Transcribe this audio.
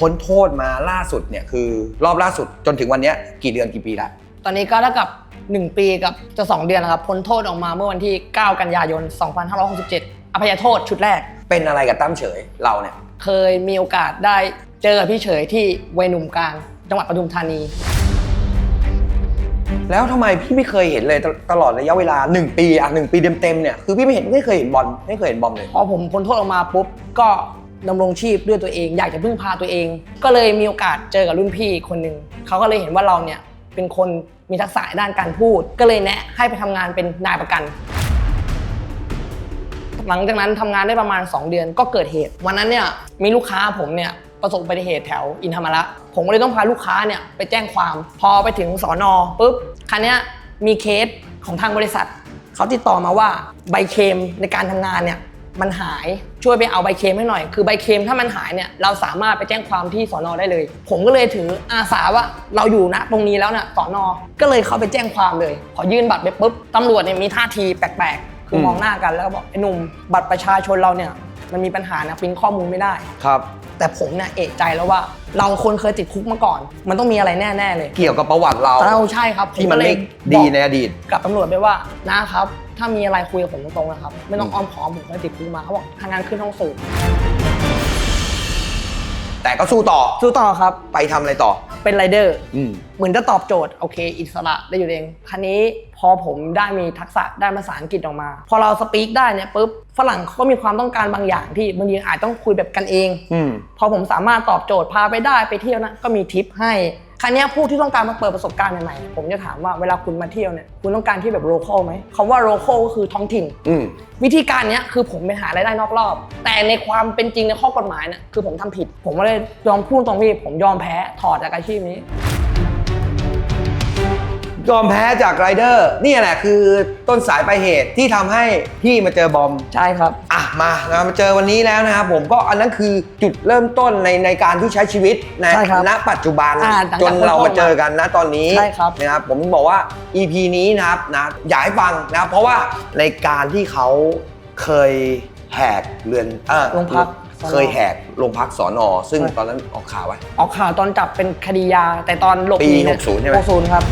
พ้นโทษมาล่าสุดเนี่ยคือรอบล่าสุดจนถึงวันเนี้ยกี่เดือนกี่ปีละตอนนี้ก็เท่ากับ 1 ปีกับจะ 2 เดือนแล้วครับพ้นโทษออกมาเมื่อวันที่ 9 กันยายน 2567 อภัยโทษชุดแรก เป็นอะไรกับตั้มเฉยเราเนี่ยเคยมีโอกาสได้เจอกับพี่เฉยที่วัยหนุ่มกลางจังหวัดปทุมธานี แล้วทำไมพี่ไม่เคยเห็นเลยตตลอดระยะเวลา 1 ปีอะหนึ่งปีเต็มๆเนี่ยคือพี่ไม่เห็นไม่เคยเห็นบอลไม่เคยเห็นบอมเลย พอผมพ้นโทษออกมาปุ๊บก็ ดำรงชีพด้วยตัวเอง อยากจะพึ่งพาตัวเอง ก็เลยมีโอกาสเจอกับรุ่นพี่คนหนึ่งเขาก็เลยเห็นว่าเราเนี่ยเป็นคนมีทักษะด้านการพูด ก็เลยแนะให้ไปทำงานเป็นนายประกัน หลังจากนั้นทำงานได้ประมาณ 2 เดือนก็เกิดเหตุ วันนั้นเนี่ยมีลูกค้าผมเนี่ยประสบอุบัติเหตุแถวอินธรรมระผมก็เลยต้องพาลูกค้าเนี่ยไปแจ้งความ พอไปถึงสอนอปุ๊บคันนี้มีเคสของทางบริษัทเขาติดต่อมาว่าใบเคมในการทำงานเนี่ย มันหายช่วยไปเอาใบเคมให้หน่อย คือใบเคมถ้ามันหายเนี่ยเราสามารถไปแจ้งความที่สอนอได้เลย ผมก็เลยถืออาสาว่าเราอยู่นะตรงนี้แล้วน่ะสอนอก็เลยเข้าไปแจ้งความเลย พอยื่นบัตรไปปุ๊บตำรวจเนี่ยมีท่าทีแปลกๆ คือมองหน้ากันแล้วก็บอกไอ้หนุ่มบัตรประชาชนเราเนี่ยมันมีปัญหานะปริ้นข้อมูลไม่ได้ครับ แต่ผมเนี่ยเอะใจแล้วว่า เราคนเคยติดคุกมาก่อน มันต้องมีอะไรแน่ๆเลยเกี่ยวกับประวัติเราเราใช่ครับที่มันผก็เลไม่ยดีบอกในอดีตกับตำรวจไปว่านะครับ ถ้ามีอะไรคุยกับผมตรงๆนะครับ ไม่ต้องอ้อมค้อมผมเคยติดคุกมาเขาบอกทางงานขึ้นห้องสืบ แต่ก็สู้ต่อสู้ต่อครับ ไปทำอะไรต่อ เป็นไรเดอร์ อืม เหมือนจะตอบโจทย์ โอเค อิสระได้อยู่เองคันนี้พอผมได้มีทักษะได้ภาษาอังกฤษออกมา พอเราสปีกได้เนี่ยปุ๊บฝรั่งเขาก็มีความต้องการบางอย่างที่บางทีอาจต้องคุยแบบกันเอง อืม พอผมสามารถตอบโจทย์พาไปได้ไปเที่ยวนะก็มีทิปให้ ครั้นี้ยผู้ที่ต้องการมาเปิดประสบการณ์ใหม่ๆผมจะถามว่าเวลาคุณมาเที่ยวเนี่ยคุณต้องการที่แบบโลคอลไหมคำว่าโลคอลก็คือท้องถิ่น อืม วิธีการเนี้ยคือผมไปหารายได้นอกรอบ แต่ในความเป็นจริงในข้อกฎหมายเนี่ยคือผมทำผิด ผมก็เลยยอมพูดตรงพี่ผมยอมแพ้ถอดจากอาชีพนี้ ยอมแพ้จากไรเดอร์นี่แหละคือต้นสายปลายเหตุที่ทำให้พี่มาเจอบอม ใช่ครับ อะมานะมาเจอวันนี้แล้วนะครับผมก็อันนั้นคือจุดเริ่มต้นในในการที่ใช้ชีวิตนะใช่ครับณปัจจุบันอ่าหลังจากจนเรามาเจอกันนะตอนนี้ใช่ครับนะครับผมบอกว่า EP นี้นะครับนะอยากให้ฟังนะเพราะว่าในการที่เขาเคยแหกเรือนเออโรงพักสนเคยแหกโรงพักสอนอซึ่งใช่ตอนนั้นออกข่าวไว้ ออกข่าวตอนจับเป็นคดียาแต่ตอนหลบหปีนีเนี่ย60ใช่ไหม 60ครับ